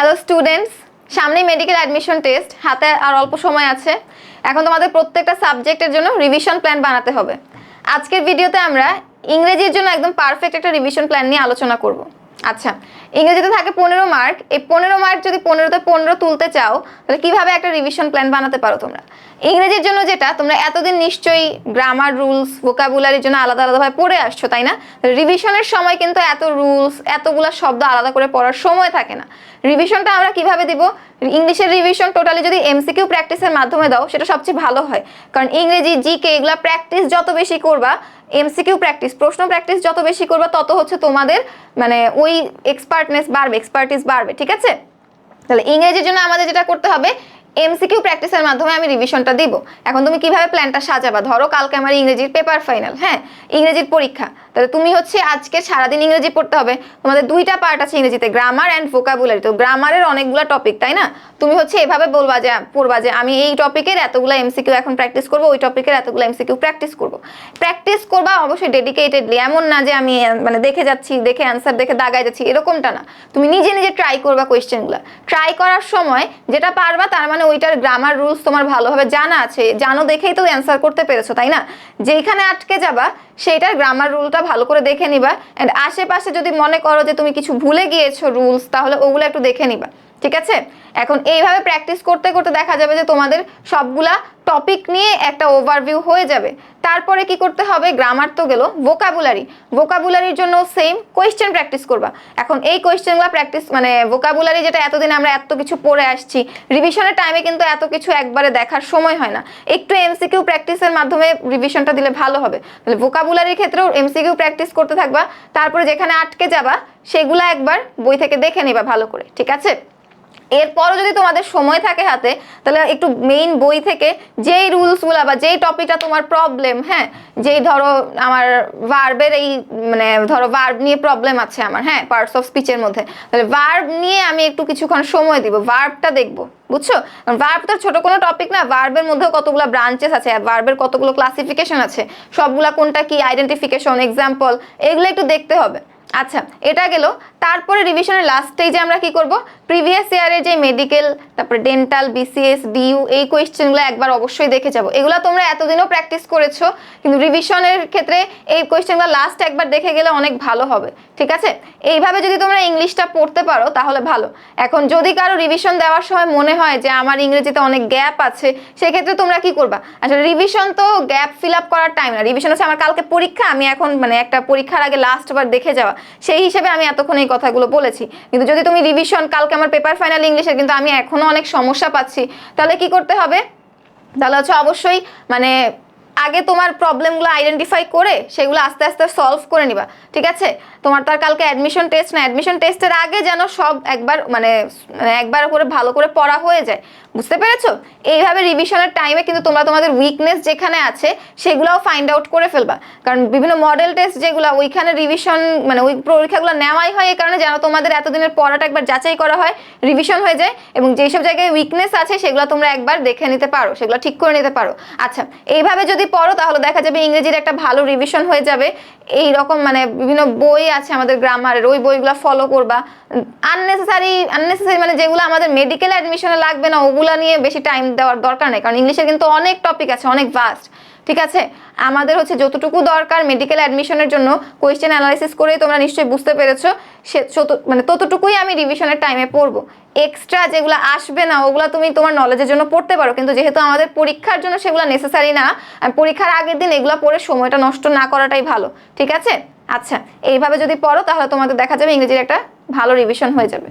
Hello students সামনে medical admission test হাতে আর অল্প সময় আছে। এখন তোমাদের প্রত্যেকটা সাবজেক্টের জন্য রিভিশন প্ল্যান বানাতে হবে। আজকের ভিডিওতে আমরা ইংরেজির জন্য একদম পারফেক্ট একটা রিভিশন প্ল্যান নিয়ে আলোচনা করব। আচ্ছা ইংরেজিতে থাকে পনেরো মার্ক। এই পনেরো মার্ক যদি পনেরোতে পনেরো তুলতে চাও, তাহলে কীভাবে একটা রিভিশন প্ল্যান বানাতে পারো তোমরা? ইংরেজির জন্য যেটা, তোমরা এতদিন নিশ্চয়ই গ্রামার রুলস ভোকাবুলারির জন্য আলাদা আলাদাভাবে পড়ে আসছো, তাই না? রিভিশনের সময় কিন্তু এত রুলস এতগুলা শব্দ আলাদা করে পড়ার সময় থাকে না। রিভিশনটা আমরা কীভাবে দিব? ইংলিশের রিভিশন টোটালি যদি এমসিকিউ প্র্যাকটিসের মাধ্যমে দাও, সেটা সবচেয়ে ভালো হয়। কারণ ইংরেজি জিকে এগুলা প্র্যাকটিস যত বেশি করবা এমসিকিউ প্র্যাকটিস প্রশ্ন প্র্যাকটিস যত বেশি করবা, তত হচ্ছে তোমাদের মানে ওই এক্সপার্টনেস বাড়বে এক্সপার্টিস বাড়বে ঠিক আছে? তাহলে ইংরেজির জন্য আমাদের যেটা করতে হবে এমসিকিউ প্র্যাকটিসের মাধ্যমে আমি রিভিশনটা দিব। এখন তুমি কীভাবে প্ল্যানটা সাজাবা? ধরো কালকে আমার ইংরেজির পেপার ফাইনাল হ্যাঁ? ইংরেজির পরীক্ষা। তাহলে তুমি হচ্ছে আজকে সারাদিন ইংরেজি পড়তে হবে। তোমাদের দুইটা পার্ট আছে ইংরেজিতে গ্রামার অ্যান্ড ভোকাবুলারি তো গ্রামারের অনেকগুলো টপিক তাই না? তুমি হচ্ছে এভাবে বলবা যে, পড়বা যে, আমি এই টপিকের এতগুলো এমসিকিউ এখন প্র্যাকটিস করব, ওই টপিকের এতগুলো এমসিকিউ প্র্যাকটিস করব। প্র্যাকটিস করবা অবশ্যই ডেডিকেটেডলি এমন না যে আমি মানে দেখে যাচ্ছি, দেখে অ্যান্সার দেখে দাগায় যাচ্ছি, এরকমটা না। তুমি নিজে নিজে ট্রাই করবা কোয়েশ্চেনগুলো ট্রাই করার সময় যেটা পারবা তার মানে ওইটার গ্রামার রুলস তোমার ভালোভাবে জানা আছে, জানো দেখেই তো অ্যান্সার করতে পেরেছ, তাই না? যেখানে আটকে যাবা, সেইটার গ্রামার রুলটা ভালো করে দেখে নিবা অ্যান্ড আশেপাশে যদি মনে করো যে তুমি কিছু ভুলে গিয়েছো রুলস তাহলে ওগুলো একটু দেখে নিবা। ঠিক আছে? এখন এইভাবে প্র্যাকটিস করতে করতে দেখা যাবে যে তোমাদের সবগুলা টপিক নিয়ে একটা ওভারভিউ হয়ে যাবে। তারপরে কি করতে হবে? গ্রামার তো গেল। ভোকাবুলারি ভোকাবুলারির জন্য সেম কোয়েশ্চেন প্র্যাকটিস করবা। এখন এই কোয়েশ্চেনগুলো প্র্যাকটিস মানে ভোকাবুলারি যেটা এতদিন আমরা এত কিছু পড়ে আসছি রিভিশনের টাইমে কিন্তু এত কিছু একবারে দেখার সময় হয় না। একটু এমসিকিউ প্র্যাকটিসের মাধ্যমে রিভিশনটা দিলে ভালো হবে। তাহলে ভোকাবুলারির ক্ষেত্রেও এমসিকিউ প্র্যাকটিস করতে থাকবা। তারপরে যেখানে আটকে যাবা, সেগুলো একবার বই থেকে দেখে নেবা ভালো করে। ঠিক আছে? এরপরও যদি তোমাদের সময় থাকে হাতে, তাহলে একটু মেইন বই থেকে যেই রুলসগুলো বা যেই টপিকটা তোমার প্রবলেম হ্যাঁ যেই ধরো আমার ভার্বের এই মানে ধরো ভার্ব নিয়ে প্রবলেম আছে আমার হ্যাঁ পার্টস অফ স্পিচের মধ্যে, তাহলে ভার্ব নিয়ে আমি একটু কিছুক্ষণ সময় দিব ভার্বটা দেখব, বুঝছ? ভার্ব তো ছোট কোনো টপিক না ভার্বের মধ্যেও কতগুলো ব্রাঞ্চেস আছে ভার্বের কতগুলো ক্লাসিফিকেশন আছে, সবগুলা কোনটা কি আইডেন্টিফিকেশন এক্সাম্পল এগুলো একটু দেখতে হবে। আচ্ছা এটা গেল। তারপরে রিভিশনের লাস্ট স্টেজে আমরা কি করব? প্রিভিয়াস ইয়ারের যে মেডিকেল তারপরে ডেন্টাল বিসিএস ডিইউ এই কোয়েশ্চেনগুলো একবার অবশ্যই দেখে যাব। এগুলো তোমরা এতদিনও প্র্যাকটিস করেছ, কিন্তু রিভিশনের ক্ষেত্রে এই কোয়েশ্চেনগুলো লাস্ট একবার দেখে গেলে অনেক ভালো হবে, ঠিক আছে? এইভাবে যদি তোমরা ইংলিশটা পড়তে পারো, তাহলে ভালো। এখন যদি কারও রিভিশন দেওয়ার সময় মনে হয় যে আমার ইংরেজিতে অনেক গ্যাপ আছে, সেক্ষেত্রে তোমরা কি করবা? আসলে রিভিশন তো গ্যাপ ফিল আপ করার টাইম না। রিভিশন হচ্ছে আমার কালকে পরীক্ষা, আমি এখন মানে একটা পরীক্ষার আগে লাস্ট বার দেখে যাওয়া। সেই হিসেবে আমি এতক্ষণ এই কথাগুলো বলেছি। কিন্তু যদি তুমি রিভিশন কালকে আমার পেপার ফাইনাল ইংলিশের কিন্তু আমি এখনও অনেক সমস্যা পাচ্ছি, তাহলে কি করতে হবে? তাহলে হচ্ছে অবশ্যই মানে আগে তোমার প্রবলেমগুলো আইডেন্টিফাই করে সেগুলো আস্তে আস্তে সলভ করে নিবা, ঠিক আছে? তোমার তার কালকে অ্যাডমিশন টেস্ট না অ্যাডমিশন টেস্টের আগে যেন সব একবার মানে মানে একবার করে ভালো করে পড়া হয়ে যায়, বুঝতে পেরেছ? এইভাবে রিভিশনের টাইমে কিন্তু তোমরা তোমাদের উইকনেস যেখানে আছে সেগুলোও ফাইন্ড আউট করে ফেলবা, কারণ বিভিন্ন মডেল টেস্ট যেগুলো ওইখানে রিভিশন মানে ওই পরীক্ষাগুলো নেওয়াই হয়, এই কারণে যেন তোমাদের এতদিনের পড়াটা একবার যাচাই করা হয় রিভিশন হয়ে যায়, এবং যেসব জায়গায় উইকনেস আছে সেগুলো তোমরা একবার দেখে নিতে পারো, সেগুলো ঠিক করে নিতে পারো। আচ্ছা এইভাবে যদি পড়ো, তাহলে দেখা যাবে ইংরেজির একটা ভালো রিভিশন হয়ে যাবে। এই রকম মানে বিভিন্ন বই আছে আমাদের গ্রামারের, ওই বইগুলো ফলো করবা। আননেসেসারি আননেসেসারি মানে যেগুলো আমাদের মেডিকেল অ্যাডমিশনে লাগবে না, ওগুলো নিয়ে বেশি টাইম দেওয়ার দরকার নেই। কারণ ইংলিশের কিন্তু অনেক টপিক আছে, অনেক ভাস্ট ঠিক আছে? আমাদের হচ্ছে যতটুকু দরকার মেডিকেল অ্যাডমিশনের জন্য কোয়েশ্চেন অ্যানালাইসিস করেই তোমরা নিশ্চয়ই বুঝতে পেরেছ। সে মানে ততটুকুই আমি রিভিশনের টাইমে পড়ব। এক্সট্রা যেগুলো আসবে না, ওগুলো তুমি তোমার নলেজের জন্য পড়তে পারো। কিন্তু যেহেতু আমাদের পরীক্ষার জন্য সেগুলো নেসেসারি না পরীক্ষার আগের দিন এগুলো পড়ে সময়টা নষ্ট না করাটাই ভালো, ঠিক আছে? আচ্ছা এইভাবে যদি পড়ো তাহলে তোমাদের দেখা যাবে ইংরেজির একটা ভালো রিভিশন হয়ে যাবে।